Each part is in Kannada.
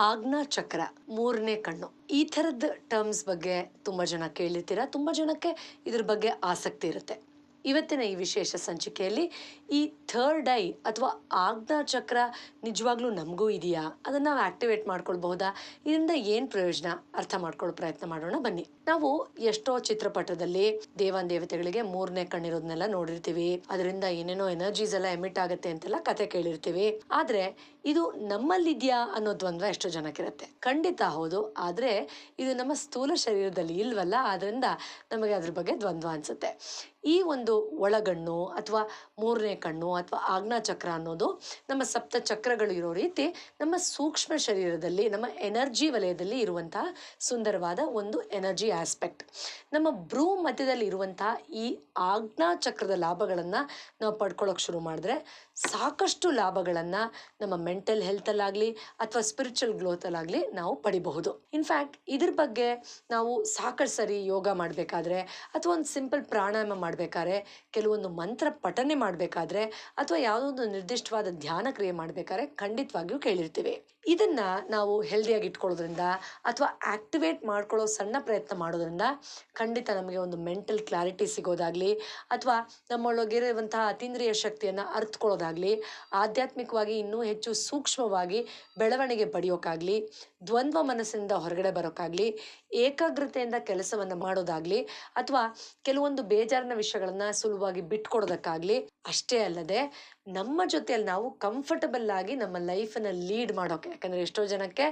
ಆಜ್ಞಾ ಚಕ್ರ ಮೂರನೇ ಕಣ್ಣು. ಈ ಥರದ ಟರ್ಮ್ಸ್ ಬಗ್ಗೆ ತುಂಬ ಜನ ಕೇಳಿರ್ತೀರ? ತುಂಬ ಜನಕ್ಕೆ ಇದ್ರ ಬಗ್ಗೆ ಆಸಕ್ತಿ ಇರುತ್ತೆ. ಇವತ್ತಿನ ಈ ವಿಶೇಷ ಸಂಚಿಕೆಯಲ್ಲಿ ಈ ಥರ್ಡ್ ಐ ಅಥವಾ ಆಜ್ಞಾ ಚಕ್ರ ನಿಜವಾಗ್ಲೂ ನಮಗೂ ಇದೆಯಾ? ಅದನ್ನು ನಾವು ಆಕ್ಟಿವೇಟ್ ಮಾಡ್ಕೊಳ್ಬಹುದಾ? ಇದರಿಂದ ಏನು ಪ್ರಯೋಜನ? ಅರ್ಥ ಮಾಡ್ಕೊಳ್ಳೋ ಪ್ರಯತ್ನ ಮಾಡೋಣ. ಬನ್ನಿ. ನಾವು ಎಷ್ಟೋ ಚಿತ್ರಪಟದಲ್ಲಿ ದೇವಾನ್ ದೇವತೆಗಳಿಗೆ ಮೂರನೇ ಕಣ್ಣಿರೋದನ್ನೆಲ್ಲ ನೋಡಿರ್ತೀವಿ. ಅದರಿಂದ ಏನೇನೋ ಎನರ್ಜೀಸ್ ಎಲ್ಲ ಎಮಿಟ್ ಆಗುತ್ತೆ ಅಂತೆಲ್ಲ ಕತೆ ಕೇಳಿರ್ತೀವಿ. ಆದ್ರೆ ಇದು ನಮ್ಮಲ್ಲಿದ್ಯಾ ಅನ್ನೋ ದ್ವಂದ್ವ ಎಷ್ಟೋ ಜನಕ್ಕಿರುತ್ತೆ. ಖಂಡಿತ ಹೌದು. ಆದ್ರೆ ಇದು ನಮ್ಮ ಸ್ಥೂಲ ಶರೀರದಲ್ಲಿ ಇಲ್ವಲ್ಲ? ಆದ್ರಿಂದ ನಮಗೆ ಅದ್ರ ಬಗ್ಗೆ ದ್ವಂದ್ವ ಅನ್ಸುತ್ತೆ. ಈ ಒಂದು ಒಳಗಣ್ಣು ಅಥವಾ ಮೂರನೇ ಕಣ್ಣು ಅಥವಾ ಚಕ್ರ ಅನ್ನೋದು ನಮ್ಮ ಸಪ್ತ ಚಕ್ರಗಳು ಇರೋ ರೀತಿ ನಮ್ಮ ಸೂಕ್ಷ್ಮ ಶರೀರದಲ್ಲಿ, ನಮ್ಮ ಎನರ್ಜಿ ವಲಯದಲ್ಲಿ ಇರುವಂತಹ ಸುಂದರವಾದ ಒಂದು ಎನರ್ಜಿ ಆಸ್ಪೆಕ್ಟ್ ನಮ್ಮ ಭ್ರೂ ಮಧ್ಯದಲ್ಲಿ ಇರುವಂತಹ ಈ ಆಜ್ಞಾ ಚಕ್ರದ ಲಾಭಗಳನ್ನು ನಾವು ಪಡ್ಕೊಳ್ಳೋಕೆ ಶುರು ಮಾಡಿದ್ರೆ ಸಾಕಷ್ಟು ಲಾಭಗಳನ್ನು ನಮ್ಮ ಮೆಂಟಲ್ ಹೆಲ್ತಲ್ಲಾಗಲಿ ಅಥವಾ ಸ್ಪಿರಿಚುವಲ್ ಗ್ರೋತಲ್ಲಾಗಲಿ ನಾವು ಪಡಿಬಹುದು. ಇನ್ಫ್ಯಾಕ್ಟ್ ಇದ್ರ ಬಗ್ಗೆ ನಾವು ಸಾಕಷ್ಟು ಸರಿ ಯೋಗ ಮಾಡಬೇಕಾದ್ರೆ ಅಥವಾ ಒಂದು ಸಿಂಪಲ್ ಪ್ರಾಣಾಯಾಮ ಮಾಡಬೇಕಾದ್ರೆ, ಕೆಲವೊಂದು ಮಂತ್ರ ಪಠನೆ ಮಾಡಬೇಕಾದ್ರೆ ಅಥವಾ ಯಾವುದೋ ಒಂದು ನಿರ್ದಿಷ್ಟವಾದ ಧ್ಯಾನ ಕ್ರಿಯೆ ಮಾಡಬೇಕಾದ್ರೆ ಖಂಡಿತವಾಗಿಯೂ ಕೇಳಿರ್ತೀವಿ. ಇದನ್ನ ನಾವು ಹೆಲ್ದಿಯಾಗಿ ಇಟ್ಕೊಳ್ಳೋದ್ರಿಂದ ಅಥವಾ ಆಕ್ಟಿವೇಟ್ ಮಾಡ್ಕೊಳ್ಳೋ ಸಣ್ಣ ಪ್ರಯತ್ನ ಮಾಡೋದ್ರಿಂದ ಖಂಡಿತ ನಮಗೆ ಒಂದು ಮೆಂಟಲ್ ಕ್ಲಾರಿಟಿ ಸಿಗೋದಾಗ್ಲಿ ಅಥವಾ ನಮ್ಮೊಳಗಿರುವಂತಹ ಅತೀಂದ್ರಿಯ ಶಕ್ತಿಯನ್ನು ಅರ್ಥಕೊಳ್ಳೋದಾಗ್ಲಿ ಆಧ್ಯಾತ್ಮಿಕವಾಗಿ ಇನ್ನೂ ಹೆಚ್ಚು ಸೂಕ್ಷ್ಮವಾಗಿ ಬೆಳವಣಿಗೆ ಪಡೆಯೋಕ್ಕಾಗಲಿ ದ್ವಂದ್ವ ಮನಸ್ಸಿನಿಂದ ಹೊರಗಡೆ ಬರೋಕ್ಕಾಗಲಿ ಏಕಾಗ್ರತೆಯಿಂದ ಕೆಲಸವನ್ನು ಮಾಡೋದಾಗಲಿ, ಅಥವಾ ಕೆಲವೊಂದು ಬೇಜಾರಿನ ವಿಷಯಗಳನ್ನು ಸುಲಭವಾಗಿ ಬಿಟ್ಕೊಡೋದಕ್ಕಾಗಲಿ, ಅಷ್ಟೇ ಅಲ್ಲದೆ ನಮ್ಮ ಜೊತೆಯಲ್ಲಿ ನಾವು ಕಂಫರ್ಟಬಲ್ ಆಗಿ ನಮ್ಮ ಲೈಫನ್ನು ಲೀಡ್ ಮಾಡೋಕೆ, ಯಾಕಂದರೆ ಎಷ್ಟೋ ಜನಕ್ಕೆ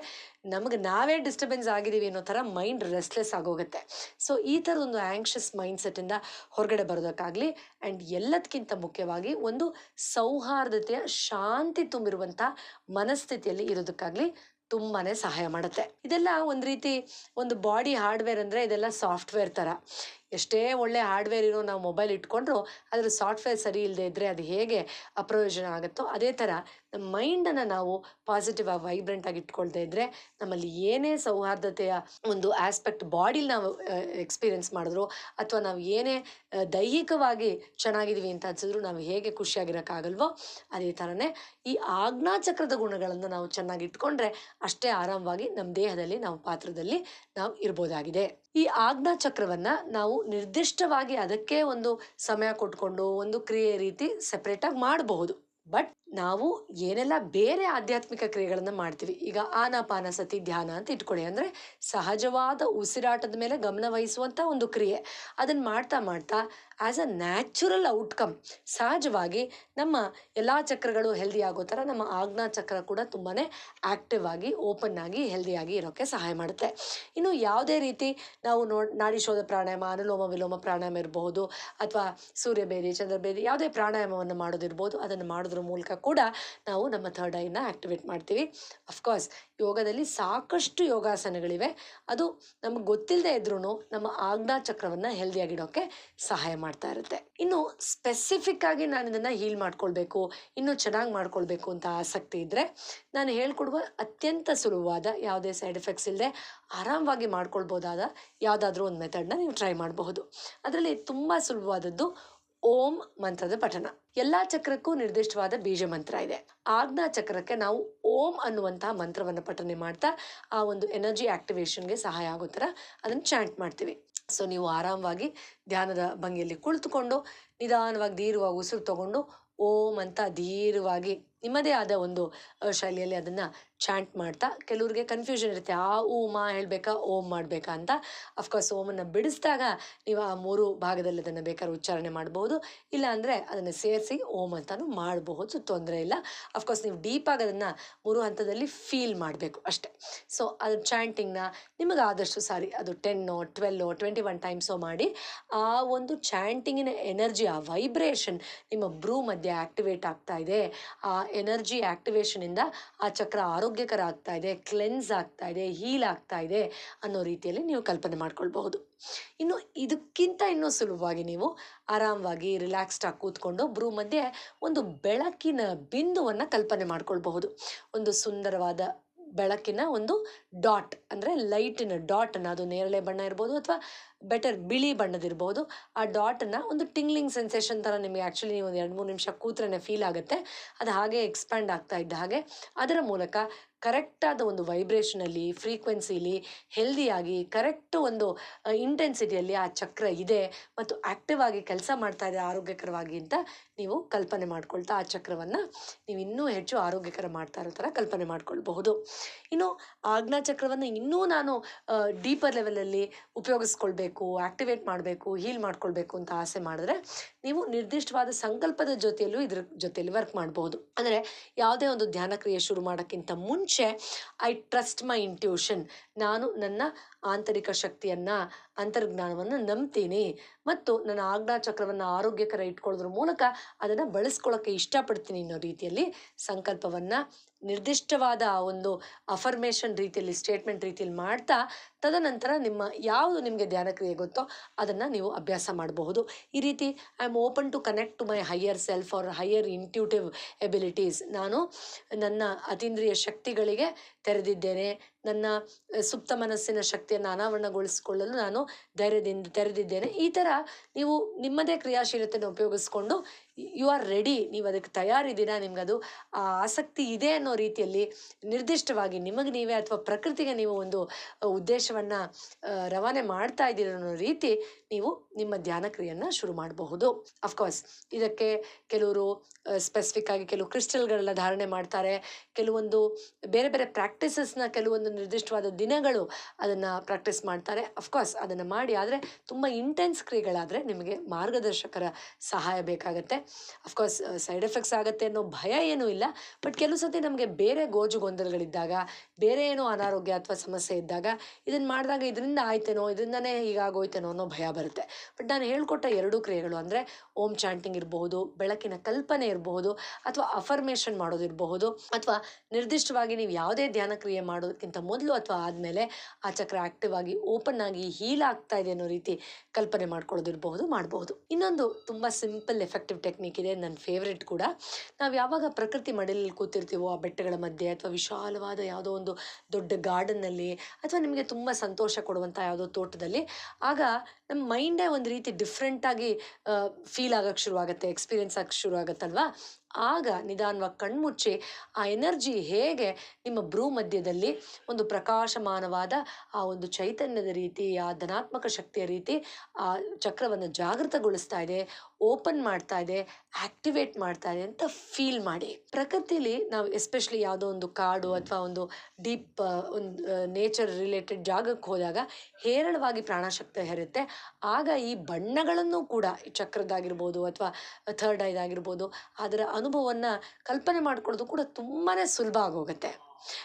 ನಮಗೆ ನಾವೇ ಡಿಸ್ಟರ್ಬೆನ್ಸ್ ಆಗಿದ್ದೀವಿ ಅನ್ನೋ ಥರ ಮೈಂಡ್ ರೆಸ್ಟ್ಲೆಸ್ ಆಗೋಗುತ್ತೆ. ಸೊ ಈ ಥರದೊಂದು ಆ್ಯಂಕ್ಷಸ್ ಮೈಂಡ್ ಸೆಟ್ಟಿಂದ ಹೊರಗಡೆ ಬರೋದಕ್ಕಾಗಲಿ ಆ್ಯಂಡ್ ಎಲ್ಲದಕ್ಕಿಂತ ಮುಖ್ಯವಾಗಿ ಒಂದು ಸೌಹಾರ್ದತೆಯ ಶಾಂತಿ ತುಂಬಿರುವಂಥ ಮನಸ್ಥಿತಿಯಲ್ಲಿ ಇರೋದಕ್ಕಾಗಲಿ ತುಂಬಾನೇ ಸಹಾಯ ಮಾಡುತ್ತೆ. ಇದೆಲ್ಲ ಒಂದು ರೀತಿ ಒಂದು ಬಾಡಿ ಹಾರ್ಡ್ವೇರ್ ಅಂದರೆ ಇದೆಲ್ಲ ಸಾಫ್ಟ್ವೇರ್ ಥರ ಎಷ್ಟೇ ಒಳ್ಳೆ ಹಾರ್ಡ್ವೇರ್ ಇರೋ ನಾವು ಮೊಬೈಲ್ ಇಟ್ಕೊಂಡ್ರು ಅದ್ರ ಸಾಫ್ಟ್ವೇರ್ ಸರಿ ಇಲ್ಲದೆ ಇದ್ದರೆ ಅದು ಹೇಗೆ ಅಪ್ರಯೋಜನ ಆಗುತ್ತೋ ಅದೇ ಥರ ನಮ್ಮ ಮೈಂಡನ್ನು ನಾವು ಪಾಸಿಟಿವ್ ಆಗಿ ವೈಬ್ರೆಂಟ್ ಆಗಿ ಇಟ್ಕೊಳ್ತಾ ಇದ್ದರೆ ನಮ್ಮಲ್ಲಿ ಏನೇ ಸೌಹಾರ್ದತೆಯ ಒಂದು ಆಸ್ಪೆಕ್ಟ್ ಬಾಡಿಲಿ ನಾವು ಎಕ್ಸ್ಪೀರಿಯೆನ್ಸ್ ಮಾಡಿದ್ರು ಅಥವಾ ನಾವು ಏನೇ ದೈಹಿಕವಾಗಿ ಚೆನ್ನಾಗಿದ್ದೀವಿ ಅಂತ ಅನ್ಸಿದ್ರು ನಾವು ಹೇಗೆ ಖುಷಿಯಾಗಿರೋಕ್ಕಾಗಲ್ವೋ ಅದೇ ಥರನೇ ಈ ಆಜ್ಞಾಚಕ್ರದ ಗುಣಗಳನ್ನು ನಾವು ಚೆನ್ನಾಗಿ ಇಟ್ಕೊಂಡ್ರೆ ಅಷ್ಟೇ ಆರಾಮವಾಗಿ ನಮ್ಮ ದೇಹದಲ್ಲಿ ನಾವು ಪಾತ್ರದಲ್ಲಿ ನಾವು ಇರ್ಬೋದಾಗಿದೆ. ಈ ಆಜ್ಞಾ ಚಕ್ರವನ್ನ ನಾವು ನಿರ್ದಿಷ್ಟವಾಗಿ ಅದಕ್ಕೆ ಒಂದು ಸಮಯ ಕೊಟ್ಕೊಂಡು ಒಂದು ಕ್ರಿಯೆ ರೀತಿ ಸೆಪ್ರೇಟಾಗಿ ಮಾಡಬಹುದು. ಬಟ್ ನಾವು ಏನೆಲ್ಲ ಬೇರೆ ಆಧ್ಯಾತ್ಮಿಕ ಕ್ರಿಯೆಗಳನ್ನು ಮಾಡ್ತೀವಿ. ಈಗ ಆನಾಪಾನ, ಸತಿ ಧ್ಯಾನ ಅಂತ ಇಟ್ಕೊಳ್ಳಿ. ಅಂದರೆ ಸಹಜವಾದ ಉಸಿರಾಟದ ಮೇಲೆ ಗಮನ ವಹಿಸುವಂಥ ಒಂದು ಕ್ರಿಯೆ. ಅದನ್ನು ಮಾಡ್ತಾ ಮಾಡ್ತಾ ಆ್ಯಸ್ ಅ ನ್ಯಾಚುರಲ್ ಔಟ್ಕಮ್ ಸಹಜವಾಗಿ ನಮ್ಮ ಎಲ್ಲ ಚಕ್ರಗಳು ಹೆಲ್ದಿ ಆಗೋ ಥರ ನಮ್ಮ ಆಜ್ಞಾ ಚಕ್ರ ಕೂಡ ತುಂಬಾ ಆ್ಯಕ್ಟಿವ್ ಆಗಿ ಓಪನ್ ಆಗಿ ಹೆಲ್ದಿಯಾಗಿ ಇರೋಕ್ಕೆ ಸಹಾಯ ಮಾಡುತ್ತೆ. ಇನ್ನು ಯಾವುದೇ ರೀತಿ ನಾವು ನೋಡಿ ನಾಡಿ ಶೋಧ ಪ್ರಾಣಾಯಾಮ, ಅನುಲೋಮ ವಿಲೋಮ ಪ್ರಾಣಾಯಾಮ ಇರಬಹುದು, ಅಥವಾ ಸೂರ್ಯಬೇದಿ ಚಂದ್ರಬೇದಿ ಯಾವುದೇ ಪ್ರಾಣಾಯಾಮವನ್ನು ಮಾಡೋದಿರ್ಬೋದು, ಅದನ್ನು ಮಾಡೋದ್ರ ಮೂಲಕ ಕೂಡ ನಾವು ನಮ್ಮ ಥರ್ಡ್ ಐನ ಆಕ್ಟಿವೇಟ್ ಮಾಡ್ತೀವಿ. ಅಫ್ಕೋರ್ಸ್ ಯೋಗದಲ್ಲಿ ಸಾಕಷ್ಟು ಯೋಗಾಸನಗಳಿವೆ. ಅದು ನಮಗೆ ಗೊತ್ತಿಲ್ಲದೆ ಇದ್ರೂ ನಮ್ಮ ಆಜ್ಞಾ ಚಕ್ರವನ್ನು ಹೆಲ್ದಿಯಾಗಿಡೋಕ್ಕೆ ಸಹಾಯ ಮಾಡ್ತಾ ಇರುತ್ತೆ. ಇನ್ನು ಸ್ಪೆಸಿಫಿಕ್ ಆಗಿ ನಾನು ಇದನ್ನು ಹೀಲ್ ಮಾಡ್ಕೊಳ್ಬೇಕು, ಇನ್ನೂ ಚೆನ್ನಾಗಿ ಮಾಡ್ಕೊಳ್ಬೇಕು ಅಂತ ಆಸಕ್ತಿ ಇದ್ದರೆ ನಾನು ಹೇಳ್ಕೊಡುವ ಅತ್ಯಂತ ಸುಲಭವಾದ ಯಾವುದೇ ಸೈಡ್ ಎಫೆಕ್ಟ್ಸ್ ಇಲ್ಲದೆ ಆರಾಮವಾಗಿ ಮಾಡ್ಕೊಳ್ಬೋದಾದ ಯಾವುದಾದ್ರೂ ಒಂದು ಮೆಥಡ್ನ ನೀವು ಟ್ರೈ ಮಾಡಬಹುದು. ಅದರಲ್ಲಿ ತುಂಬ ಸುಲಭವಾದದ್ದು ಓಂ ಮಂತ್ರದ ಪಠನ ಎಲ್ಲಾ ಚಕ್ರಕ್ಕೂ ನಿರ್ದಿಷ್ಟವಾದ ಬೀಜ ಮಂತ್ರ ಇದೆ. ಆಜ್ಞಾ ಚಕ್ರಕ್ಕೆ ನಾವು ಓಂ ಅನ್ನುವಂತಹ ಮಂತ್ರವನ್ನು ಪಠನೆ ಮಾಡ್ತಾ ಆ ಒಂದು ಎನರ್ಜಿ ಆಕ್ಟಿವೇಶನ್ಗೆ ಸಹಾಯ ಆಗೋ ಥರ ಅದನ್ನು ಚಾಂಟ್ ಮಾಡ್ತೀವಿ. ಸೊ ನೀವು ಆರಾಮವಾಗಿ ಧ್ಯಾನದ ಭಂಗಿಯಲ್ಲಿ ಕುಳಿತುಕೊಂಡು, ನಿಧಾನವಾಗಿ ದೀರ್ಘವಾಗಿ ಉಸಿರು ತಗೊಂಡು ಓಂ ಅಂತ ಧೀರವಾಗಿ ನಿಮ್ಮದೇ ಆದ ಒಂದು ಶೈಲಿಯಲ್ಲಿ ಅದನ್ನು ಚಾಂಟ್ ಮಾಡ್ತಾ ಕೆಲವ್ರಿಗೆ ಕನ್ಫ್ಯೂಷನ್ ಇರುತ್ತೆ. ಆ ಊ, ಮಾ ಹೇಳಬೇಕಾ, ಓಂ ಮಾಡಬೇಕಾ ಅಂತ. ಅಫ್ಕೋರ್ಸ್ ಓಮನ್ನು ಬಿಡಿಸಿದಾಗ ನೀವು ಆ ಮೂರು ಭಾಗದಲ್ಲಿ ಅದನ್ನು ಬೇಕಾದ್ರೆ ಉಚ್ಚಾರಣೆ ಮಾಡ್ಬೋದು. ಇಲ್ಲ ಅಂದರೆ ಅದನ್ನು ಸೇರಿಸಿ ಓಂ ಅಂತಲೂ ಮಾಡಬಹುದು ತೊಂದರೆ ಇಲ್ಲ. ಅಫ್ಕೋರ್ಸ್ ನೀವು ಡೀಪಾಗಿ ಅದನ್ನು ಮೂರು ಹಂತದಲ್ಲಿ ಫೀಲ್ ಮಾಡಬೇಕು ಅಷ್ಟೇ. ಸೊ ಅದು ಚಾಂಟಿಂಗ್ನ ನಿಮಗೆ ಆದಷ್ಟು ಸಾರಿ ಅದು ಟೆನ್ನೋ ಟ್ವೆಲ್ಲೋ ಟ್ವೆಂಟಿ ಒನ್ ಟೈಮ್ಸೋ ಮಾಡಿ ಆ ಒಂದು ಚಾಂಟಿಂಗಿನ ಎನರ್ಜಿ ಆ ವೈಬ್ರೇಷನ್ ನಿಮ್ಮ ಬ್ರೂ ಮಧ್ಯೆ ಆಕ್ಟಿವೇಟ್ ಆಗ್ತಾ ಇದೆ. ಆ ಎನರ್ಜಿ ಆಕ್ಟಿವೇಷನಿಂದ ಆ ಚಕ್ರ ಆರೋಗ್ಯಕರ ಆಗ್ತಾ ಇದೆ ಕ್ಲೆನ್ಸ್ ಆಗ್ತಾ ಇದೆ ಹೀಲ್ ಆಗ್ತಾ ಇದೆ ಅನ್ನೋ ರೀತಿಯಲ್ಲಿ ನೀವು ಕಲ್ಪನೆ ಮಾಡ್ಕೊಳ್ಬಹುದು. ಇನ್ನು ಇದಕ್ಕಿಂತ ಇನ್ನೂ ಸುಲಭವಾಗಿ ನೀವು ಆರಾಮವಾಗಿ ರಿಲ್ಯಾಕ್ಸ್ಡ್ ಆಗಿ ಕೂತ್ಕೊಂಡು ಬ್ರೂ ಮಧ್ಯೆ ಒಂದು ಬೆಳಕಿನ ಬಿಂದುವನ್ನು ಕಲ್ಪನೆ ಮಾಡ್ಕೊಳ್ಬಹುದು. ಒಂದು ಸುಂದರವಾದ ಬೆಳಕಿನ ಒಂದು ಡಾಟ್ ಅಂದರೆ ಲೈಟಿನ ಡಾಟನ್ನು ಅದು ನೇರಳೆ ಬಣ್ಣ ಇರ್ಬೋದು ಅಥವಾ ಬೆಟರ್ ಬಿಳಿ ಬಣ್ಣದಿರ್ಬೋದು ಆ ಡಾಟನ್ನು ಒಂದು ಟಿಂಗ್ಲಿಂಗ್ ಸೆನ್ಸೇಷನ್ ಥರ ನಿಮಗೆ ಆ್ಯಕ್ಚುಲಿ ನೀವು ಒಂದು ಎರಡು ಮೂರು ನಿಮಿಷ ಕೂತ್ರೆ ಫೀಲ್ ಆಗುತ್ತೆ. ಅದು ಹಾಗೆ ಎಕ್ಸ್ಪ್ಯಾಂಡ್ ಆಗ್ತಾ ಇದ್ದ ಹಾಗೆ ಅದರ ಮೂಲಕ ಕರೆಕ್ಟಾದ ಒಂದು ವೈಬ್ರೇಷನಲ್ಲಿ, ಫ್ರೀಕ್ವೆನ್ಸಿಲಿ, ಹೆಲ್ದಿಯಾಗಿ, ಕರೆಕ್ಟ್ ಒಂದು ಇಂಟೆನ್ಸಿಟಿಯಲ್ಲಿ ಆ ಚಕ್ರ ಇದೆ ಮತ್ತು ಆ್ಯಕ್ಟಿವ್ ಆಗಿ ಕೆಲಸ ಮಾಡ್ತಾ ಇದೆ ಆರೋಗ್ಯಕರವಾಗಿ ಅಂತ ನೀವು ಕಲ್ಪನೆ ಮಾಡ್ಕೊಳ್ತಾ ಆ ಚಕ್ರವನ್ನು ನೀವು ಇನ್ನೂ ಹೆಚ್ಚು ಆರೋಗ್ಯಕರ ಮಾಡ್ತಾ ಇರೋ ಥರ ಕಲ್ಪನೆ ಮಾಡ್ಕೊಳ್ಬಹುದು. ಇನ್ನು ಆಜ್ಞಾ ಚಕ್ರವನ್ನು ಇನ್ನೂ ನಾನು ಡೀಪರ್ ಲೆವೆಲಲ್ಲಿ ಉಪಯೋಗಿಸ್ಕೊಳ್ಬೇಕು ಆ್ಯಕ್ಟಿವೇಟ್ ಮಾಡಬೇಕು, ಹೀಲ್ ಮಾಡ್ಕೊಳ್ಬೇಕು ಅಂತ ಆಸೆ ಮಾಡಿದ್ರೆ ನೀವು ನಿರ್ದಿಷ್ಟವಾದ ಸಂಕಲ್ಪದ ಜೊತೆಯಲ್ಲೂ ಇದ್ರ ಜೊತೆಯಲ್ಲಿ ವರ್ಕ್ ಮಾಡಬಹುದು ಅಂದರೆ ಯಾವುದೇ ಒಂದು ಧ್ಯಾನ ಕ್ರಿಯೆ ಶುರು ಮಾಡೋಕ್ಕಿಂತ ಮುಂಚೆ ಐ ಟ್ರಸ್ಟ್ ಮೈ ಇಂಟ್ಯೂಷನ್ ನಾನು ನನ್ನ ಆಂತರಿಕ ಶಕ್ತಿಯನ್ನು, ಅಂತರ್ಜ್ಞಾನವನ್ನು ನಂಬ್ತೀನಿ. ಮತ್ತು ನನ್ನ ಆಜ್ಞಾ ಚಕ್ರವನ್ನು ಆರೋಗ್ಯಕರ ಇಟ್ಕೊಳ್ಳೋದ್ರ ಮೂಲಕ ಅದನ್ನು ಬಳಸ್ಕೊಳ್ಳೋಕ್ಕೆ ಇಷ್ಟಪಡ್ತೀನಿ ಅನ್ನೋ ರೀತಿಯಲ್ಲಿ ಸಂಕಲ್ಪವನ್ನು ನಿರ್ದಿಷ್ಟವಾದ ಒಂದು ಅಫರ್ಮೇಷನ್ ರೀತಿಯಲ್ಲಿ ಸ್ಟೇಟ್ಮೆಂಟ್ ರೀತಿಯಲ್ಲಿ ಮಾಡ್ತಾ, ತದನಂತರ ನಿಮ್ಮ ಯಾವುದು ನಿಮಗೆ ಧ್ಯಾನಕ್ರಿಯೆ ಗೊತ್ತೋ ಅದನ್ನು ನೀವು ಅಭ್ಯಾಸ ಮಾಡಬಹುದು. ಈ ರೀತಿ I am open to connect to my higher self or higher intuitive abilities ನಾನು ನನ್ನ ಅತೀಂದ್ರಿಯ ಶಕ್ತಿಗಳಿಗೆ ತೆರೆದಿದ್ದೇನೆ. ನನ್ನ ಸುಪ್ತ ಮನಸ್ಸಿನ ಶಕ್ತಿಯನ್ನು ಅನಾವರಣಗೊಳಿಸಿಕೊಳ್ಳಲು ನಾನು ಧೈರ್ಯದಿಂದ, ತೆರೆದಿದ್ದೇನೆ. ಈ ಥರ ನೀವು ನಿಮ್ಮದೇ ಕ್ರಿಯಾಶೀಲತೆಯನ್ನು ಉಪಯೋಗಿಸ್ಕೊಂಡು ಯು ಆರ್ ರೆಡಿ, ನೀವು ಅದಕ್ಕೆ ತಯಾರಿದ್ದೀರಾ, ನಿಮಗದು, ಆ, ಆಸಕ್ತಿ ಇದೆ ಅನ್ನೋ ರೀತಿಯಲ್ಲಿ ನಿರ್ದಿಷ್ಟವಾಗಿ ನಿಮಗೆ ನೀವೇ ಅಥವಾ ಪ್ರಕೃತಿಗೆ ನೀವು ಒಂದು ಉದ್ದೇಶವನ್ನು ರವಾನೆ ಮಾಡ್ತಾ ಇದ್ದೀರ ಅನ್ನೋ ರೀತಿ ನೀವು ನಿಮ್ಮ ಧ್ಯಾನ ಕ್ರಿಯೆಯನ್ನು ಶುರು ಮಾಡಬಹುದು. ಅಫ್ಕೋರ್ಸ್ ಇದಕ್ಕೆ ಕೆಲವರು ಸ್ಪೆಸಿಫಿಕ್ ಆಗಿ ಕೆಲವು ಕ್ರಿಸ್ಟಲ್ಗಳೆಲ್ಲ ಧಾರಣೆ ಮಾಡ್ತಾರೆ. ಕೆಲವೊಂದು ಬೇರೆ ಬೇರೆ ಪ್ರಾಕ್ಟೀಸಸ್ನ ಕೆಲವೊಂದು ನಿರ್ದಿಷ್ಟವಾದ ದಿನಗಳು ಅದನ್ನು ಪ್ರಾಕ್ಟೀಸ್ ಮಾಡ್ತಾರೆ. ಅಫ್ಕೋರ್ಸ್ ಅದನ್ನು ಮಾಡಿ ಆದರೆ ತುಂಬ ಇಂಟೆನ್ಸ್ ಕ್ರಿಯೆಗಳಾದರೆ ನಿಮಗೆ ಮಾರ್ಗದರ್ಶಕರ ಸಹಾಯ ಬೇಕಾಗತ್ತೆ. ಅಫ್ಕೋರ್ಸ್ ಸೈಡ್ ಎಫೆಕ್ಟ್ಸ್ ಆಗುತ್ತೆ ಅನ್ನೋ ಭಯ ಏನೂ ಇಲ್ಲ. ಬಟ್ ಕೆಲವು ಸತಿ ನಮಗೆ ಬೇರೆ ಗೋಜು ಗೊಂದಲಗಳಿದ್ದಾಗ, ಬೇರೆ ಏನೋ ಅನಾರೋಗ್ಯ ಅಥವಾ ಸಮಸ್ಯೆ ಇದ್ದಾಗ ಇದನ್ನು ಮಾಡಿದಾಗ ಇದರಿಂದ ಆಯ್ತೇನೋ, ಇದರಿಂದನೇ ಹೀಗಾಗೋಯ್ತೇನೋ ಅನ್ನೋ ಭಯ ಬರುತ್ತೆ. ಬಟ್ ನಾನು ಹೇಳ್ಕೊಟ್ಟ ಎರಡೂ ಕ್ರಿಯೆಗಳು ಅಂದರೆ ಓಮ್ ಚಾಂಟಿಂಗ್ ಇರಬಹುದು, ಬೆಳಕಿನ ಕಲ್ಪನೆ ಇರಬಹುದು, ಅಥವಾ ಅಫರ್ಮೇಷನ್ ಮಾಡೋದಿರಬಹುದು, ಅಥವಾ ನಿರ್ದಿಷ್ಟವಾಗಿ ನೀವು ಯಾವುದೇ ಧ್ಯಾನ ಕ್ರಿಯೆ ಮಾಡೋದಕ್ಕಿಂತ ಮೊದಲು ಅಥವಾ ಆದಮೇಲೆ ಆ ಚಕ್ರ ಆಕ್ಟಿವ್ ಆಗಿ ಓಪನ್ ಆಗಿ ಹೀಲ್ ಆಗ್ತಾ ಇದೆ ಅನ್ನೋ ರೀತಿ ಕಲ್ಪನೆ ಮಾಡ್ಕೊಳ್ಳೋದಿರ್ಬಹುದು ಮಾಡಬಹುದು ಇನ್ನೊಂದು ತುಂಬ ಸಿಂಪಲ್ ಎಫೆಕ್ಟಿವ್ ಟೆಕ್ನಿಕ್ ಇದೆ, ನನ್ನ ಫೇವ್ರೆಟ್ ಕೂಡ. ನಾವು ಯಾವಾಗ ಪ್ರಕೃತಿ ಮಡಿಲಲ್ಲಿ ಕೂತಿರ್ತೀವೋ ಆ ಬೆಟ್ಟಗಳ ಮಧ್ಯೆ ಅಥವಾ ವಿಶಾಲವಾದ ಯಾವುದೋ ಒಂದು ದೊಡ್ಡ ಗಾರ್ಡನ್ನಲ್ಲಿ ಅಥವಾ ನಿಮಗೆ ತುಂಬ ಸಂತೋಷ ಕೊಡುವಂಥ ಯಾವುದೋ ತೋಟದಲ್ಲಿ, ಆಗ ನಮ್ಮ ಮೈಂಡೇ ಒಂದು ರೀತಿ ಡಿಫ್ರೆಂಟಾಗಿ ಫೀಲ್ ಆಗೋಕ್ಕೆ ಶುರುವಾಗುತ್ತೆ ಎಕ್ಸ್ಪೀರಿಯನ್ಸ್ ಆಗಕ್ಕೆ ಶುರು ಆಗುತ್ತಲ್ವಾ ಆಗ ನಿಧಾನವಾಗಿ ಕಣ್ಮುಚ್ಚಿ ಆ ಎನರ್ಜಿ ಹೇಗೆ ನಿಮ್ಮ ಭ್ರೂ ಮಧ್ಯದಲ್ಲಿ ಒಂದು ಪ್ರಕಾಶಮಾನವಾದ ಆ ಒಂದು ಚೈತನ್ಯದ ರೀತಿ, ಆ ಧನಾತ್ಮಕ ಶಕ್ತಿಯ ರೀತಿ ಆ ಚಕ್ರವನ್ನು ಜಾಗೃತಗೊಳಿಸ್ತಾ ಇದೆ, ಓಪನ್ ಮಾಡ್ತಾ ಇದೆ, ಆಕ್ಟಿವೇಟ್ ಮಾಡ್ತಾ ಇದೆ ಅಂತ ಫೀಲ್ ಮಾಡಿ. ಪ್ರಕೃತಿಲಿ ನಾವು ಎಸ್ಪೆಷಲಿ ಯಾವುದೋ ಒಂದು ಕಾಡು ಅಥವಾ ಒಂದು ಡೀಪ್ ಒಂದು ನೇಚರ್ ರಿಲೇಟೆಡ್ ಜಾಗಕ್ಕೆ ಹೋದಾಗ ಹೇರಳವಾಗಿ ಪ್ರಾಣಶಕ್ತಿ ಹೇರುತ್ತೆ. ಆಗ ಈ ಬಣ್ಣಗಳನ್ನು ಕೂಡ ಈ ಚಕ್ರದ್ದಾಗಿರ್ಬೋದು ಅಥವಾ ಥರ್ಡ್ ಐದಾಗಿರ್ಬೋದು, ಅದರ ಅನುಭವವನ್ನು ಕಲ್ಪನೆ ಮಾಡ್ಕೊಳ್ಳೋದು ಕೂಡ ತುಂಬಾ ಸುಲಭ ಆಗೋಗುತ್ತೆ.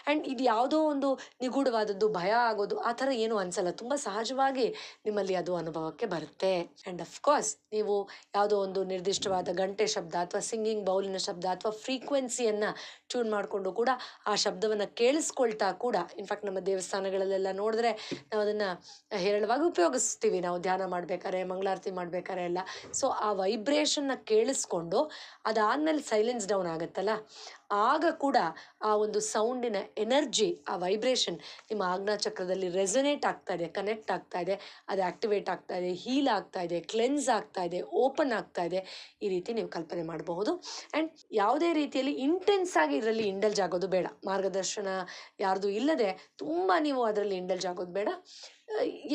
ಆ್ಯಂಡ್ ಇದು ಯಾವುದೋ ಒಂದು ನಿಗೂಢವಾದದ್ದು, ಭಯ ಆಗೋದು, ಆ ಥರ ಏನೂ ಅನಿಸಲ್ಲ. ತುಂಬ ಸಹಜವಾಗಿ ನಿಮ್ಮಲ್ಲಿ ಅದು ಅನುಭವಕ್ಕೆ ಬರುತ್ತೆ. ಆ್ಯಂಡ್ ಅಫ್ಕೋರ್ಸ್ ನೀವು ಯಾವುದೋ ಒಂದು ನಿರ್ದಿಷ್ಟವಾದ ಗಂಟೆ ಶಬ್ದ ಅಥವಾ ಸಿಂಗಿಂಗ್ ಬೌಲಿನ ಶಬ್ದ ಅಥವಾ ಫ್ರೀಕ್ವೆನ್ಸಿಯನ್ನು ಟ್ಯೂನ್ ಮಾಡಿಕೊಂಡು ಕೂಡ ಆ ಶಬ್ದವನ್ನು ಕೇಳಿಸ್ಕೊಳ್ತಾ ಕೂಡ ಇನ್ಫ್ಯಾಕ್ಟ್ ನಮ್ಮ ದೇವಸ್ಥಾನಗಳಲ್ಲೆಲ್ಲ ನೋಡಿದ್ರೆ ನಾವು ಅದನ್ನು ಹೇರಳವಾಗಿ ಉಪಯೋಗಿಸ್ತೀವಿ. ನಾವು ಧ್ಯಾನ ಮಾಡಬೇಕಾದ್ರೆ ಮಂಗಳಾರತಿ ಮಾಡಬೇಕಾದ್ರೆ ಎಲ್ಲ. ಸೊ ಆ ವೈಬ್ರೇಷನ್ನ ಕೇಳಿಸ್ಕೊಂಡು ಅದಾದಮೇಲೆ ಸೈಲೆನ್ಸ್ ಡೌನ್ ಆಗುತ್ತಲ್ಲ? ಆಗ ಕೂಡ ಆ ಒಂದು ಸೌಂಡಿನ ಎನರ್ಜಿ ಆ ವೈಬ್ರೇಷನ್ ನಿಮ್ಮ ಆಜ್ಞಾ ಚಕ್ರದಲ್ಲಿ ರೆಸೊನೇಟ್ ಆಗ್ತಾ ಇದೆ ಕನೆಕ್ಟ್ ಆಗ್ತಾ ಇದೆ, ಅದು ಆಕ್ಟಿವೇಟ್ ಆಗ್ತಾ ಇದೆ ಹೀಲ್ ಆಗ್ತಾ ಇದೆ ಕ್ಲೆನ್ಸ್ ಆಗ್ತಾ ಇದೆ ಓಪನ್ ಆಗ್ತಾ ಇದೆ. ಈ ರೀತಿ ನೀವು ಕಲ್ಪನೆ ಮಾಡಬಹುದು. ಆ್ಯಂಡ್ ಯಾವುದೇ ರೀತಿಯಲ್ಲಿ ಇಂಟೆನ್ಸ್ ಆಗಿ ಇದರಲ್ಲಿ ಇಂಡಲ್ಜ್ ಆಗೋದು ಬೇಡ. ಮಾರ್ಗದರ್ಶನ ಯಾರ್ದು ಇಲ್ಲದೆ ತುಂಬ ನೀವು ಅದರಲ್ಲಿ ಇಂಡಲ್ಜ್ ಆಗೋದು ಬೇಡ.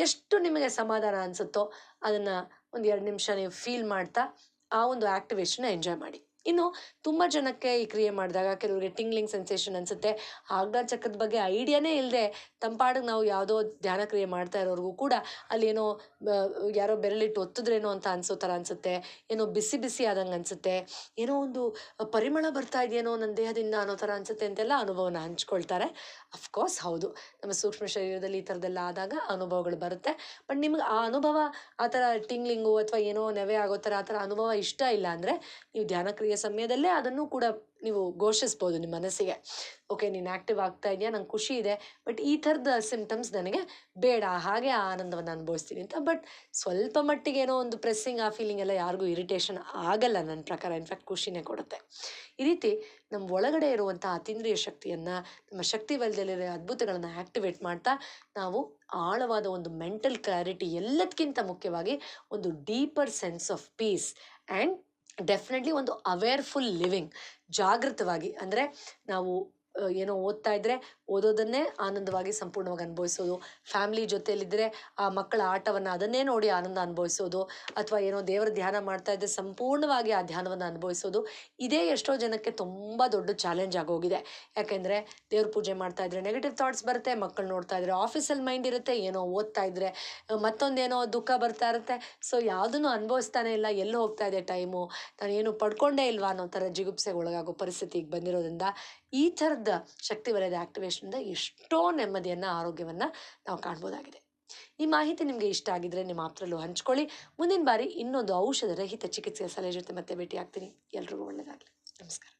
ಎಷ್ಟು ನಿಮಗೆ ಸಮಾಧಾನ ಅನಿಸುತ್ತೋ ಅದನ್ನು ಒಂದು ಎರಡು ನಿಮಿಷ ನೀವು ಫೀಲ್ ಮಾಡ್ತಾ ಆ ಒಂದು ಆ್ಯಕ್ಟಿವೇಶನ್ನ ಎಂಜಾಯ್ ಮಾಡಿ. ಇನ್ನು ತುಂಬ ಜನಕ್ಕೆ ಈ ಕ್ರಿಯೆ ಮಾಡಿದಾಗ ಕೆಲವರಿಗೆ ಟಿಂಗ್ಲಿಂಗ್ ಸೆನ್ಸೇಷನ್ ಅನಿಸುತ್ತೆ. ಆಗ್ನ ಚಕ್ರದ ಬಗ್ಗೆ ಐಡಿಯಾನೇ ಇಲ್ಲದೆ ತಂಪಾಡಿಗೆ ನಾವು ಯಾವುದೋ ಧ್ಯಾನ ಕ್ರಿಯೆ ಮಾಡ್ತಾ ಇರೋರಿಗೂ ಕೂಡ ಅಲ್ಲಿ ಏನೋ ಬ- ಯಾರೋ ಬೆರಳಿಟ್ಟು ಒತ್ತಿದ್ರೇನೋ ಅಂತ ಅನಿಸೋ ಥರ ಅನಿಸುತ್ತೆ. ಏನೋ ಬಿಸಿ ಬಿಸಿ ಆದಂಗೆ ಅನಿಸುತ್ತೆ. ಏನೋ ಒಂದು ಪರಿಮಳ ಬರ್ತಾ ಇದೆಯೇನೋ ನನ್ನ ದೇಹದಿಂದ ಅನ್ನೋ ಥರ ಅನಿಸುತ್ತೆ ಅಂತೆಲ್ಲ ಅನುಭವನ ಹಂಚ್ಕೊಳ್ತಾರೆ. ಅಫ್ಕೋರ್ಸ್ ಹೌದು. ನಮ್ಮ ಸೂಕ್ಷ್ಮ ಶರೀರದಲ್ಲಿ ಈ ಥರದ್ದೆಲ್ಲ ಆದಾಗ ಅನುಭವಗಳು ಬರುತ್ತೆ. ಬಟ್ ನಿಮ್ಗೆ ಆ ಅನುಭವ ಆ ಥರ ಟಿಂಗ್ಲಿಂಗು ಅಥವಾ ಏನೋ ನೆವೆ ಆಗೋ ಥರ ಆ ಥರ ಅನುಭವ ಇಷ್ಟ ಇಲ್ಲ ಅಂದರೆ ನೀವು ಧ್ಯಾನ ಕ್ರಿಯೆ ಸಮಯದಲ್ಲೇ ಅದನ್ನು ಕೂಡ ನೀವು ಘೋಷಿಸ್ಬೋದು ನಿಮ್ಮ ಮನಸ್ಸಿಗೆ. ಓಕೆ ನೀನು ಆ್ಯಕ್ಟಿವ್ ಆಗ್ತಾ ಇದೆಯಾ? ನಂಗೆ ಖುಷಿ ಇದೆ. ಬಟ್ ಈ ಥರದ ಸಿಮ್ಟಮ್ಸ್ ನನಗೆ ಬೇಡ. ಹಾಗೆ ಆ ಆನಂದವನ್ನು ಅನುಭವಿಸ್ತೀನಿ ಅಂತ. ಬಟ್ ಸ್ವಲ್ಪ ಮಟ್ಟಿಗೆ ಏನೋ ಒಂದು ಪ್ರೆಸ್ಸಿಂಗ್ ಆ ಫೀಲಿಂಗ್ ಎಲ್ಲ ಯಾರಿಗೂ ಇರಿಟೇಷನ್ ಆಗಲ್ಲ ನನ್ನ ಪ್ರಕಾರ. ಇನ್ಫ್ಯಾಕ್ಟ್ ಖುಷಿನೇ ಕೊಡುತ್ತೆ. ಈ ರೀತಿ ನಮ್ಮ ಒಳಗಡೆ ಇರುವಂಥ ಅತೀಂದ್ರಿಯ ಶಕ್ತಿಯನ್ನು, ನಮ್ಮ ಶಕ್ತಿ ವಲಯದಲ್ಲಿರೋ ಅದ್ಭುತಗಳನ್ನು ಆ್ಯಕ್ಟಿವೇಟ್ ಮಾಡ್ತಾ ನಾವು ಆಳವಾದ ಒಂದು ಮೆಂಟಲ್ ಕ್ಲಾರಿಟಿ ಎಲ್ಲದಕ್ಕಿಂತ ಮುಖ್ಯವಾಗಿ ಒಂದು deeper sense of peace and definitely ಒಂದು ಅವೇರ್ಫುಲ್ ಲಿವಿಂಗ್ ಜಾಗೃತವಾಗಿ ಅಂದರೆ ನಾವು ಏನೋ ಓದ್ತಾ ಇದ್ದರೆ ಓದೋದನ್ನೇ ಆನಂದವಾಗಿ ಸಂಪೂರ್ಣವಾಗಿ ಅನುಭವಿಸೋದು. ಫ್ಯಾಮಿಲಿ ಜೊತೆಯಲ್ಲಿದ್ದರೆ ಆ ಮಕ್ಕಳ ಆಟವನ್ನು ಅದನ್ನೇ ನೋಡಿ ಆನಂದ ಅನುಭವಿಸೋದು. ಅಥವಾ ಏನೋ ದೇವರ ಧ್ಯಾನ ಮಾಡ್ತಾ ಇದ್ದರೆ ಸಂಪೂರ್ಣವಾಗಿ ಆ ಧ್ಯಾನವನ್ನು ಅನುಭವಿಸೋದು. ಇದೇ ಎಷ್ಟೋ ಜನಕ್ಕೆ ತುಂಬ ದೊಡ್ಡ ಚಾಲೆಂಜ್ ಆಗೋಗಿದೆ. ಯಾಕೆಂದರೆ ದೇವ್ರ ಪೂಜೆ ಮಾಡ್ತಾ ಇದ್ರೆ ನೆಗೆಟಿವ್ ಥಾಟ್ಸ್ ಬರುತ್ತೆ, ಮಕ್ಕಳು ನೋಡ್ತಾ ಇದ್ರೆ ಆಫೀಸಲ್ಲಿ ಮೈಂಡ್ ಇರುತ್ತೆ, ಏನೋ ಓದ್ತಾ ಇದ್ರೆ ಮತ್ತೊಂದೇನೋ ದುಃಖ ಬರ್ತಾ ಇರುತ್ತೆ. ಸೊ ಯಾವುದನ್ನು ಅನುಭವಿಸ್ತಾನೆ ಇಲ್ಲ, ಎಲ್ಲೂ ಹೋಗ್ತಾ ಇದೆ ಟೈಮು ನಾನು ಏನು ಪಡ್ಕೊಂಡೇ ಇಲ್ವಾ ಅನ್ನೋ ಥರ ಜಿಗುಪ್ಸೆಗೆ ಒಳಗಾಗೋ ಪರಿಸ್ಥಿತಿಗೆ ಬಂದಿರೋದ್ರಿಂದ ಈ ಥರದ ಶಕ್ತಿ ವಲಯದ ಆ್ಯಕ್ಟಿವೇಶನಿಂದ ಎಷ್ಟೋ ನೆಮ್ಮದಿಯನ್ನು, ಆರೋಗ್ಯವನ್ನು ನಾವು ಕಾಣ್ಬೋದಾಗಿದೆ. ಈ ಮಾಹಿತಿ ನಿಮಗೆ ಇಷ್ಟ ಆಗಿದ್ರೆ ನಿಮ್ಮ ಆಪ್ತರಲ್ಲೂ ಹಂಚ್ಕೊಳ್ಳಿ. ಮುಂದಿನ ಬಾರಿ ಇನ್ನೊಂದು ಔಷಧ ರಹಿತ ಚಿಕಿತ್ಸೆಯ ಸಲಹೆ ಜೊತೆ ಮತ್ತೆ ಭೇಟಿ ಆಗ್ತೀನಿ ಎಲ್ರಿಗೂ ಒಳ್ಳೆಯದಾಗಲಿ ನಮಸ್ಕಾರ.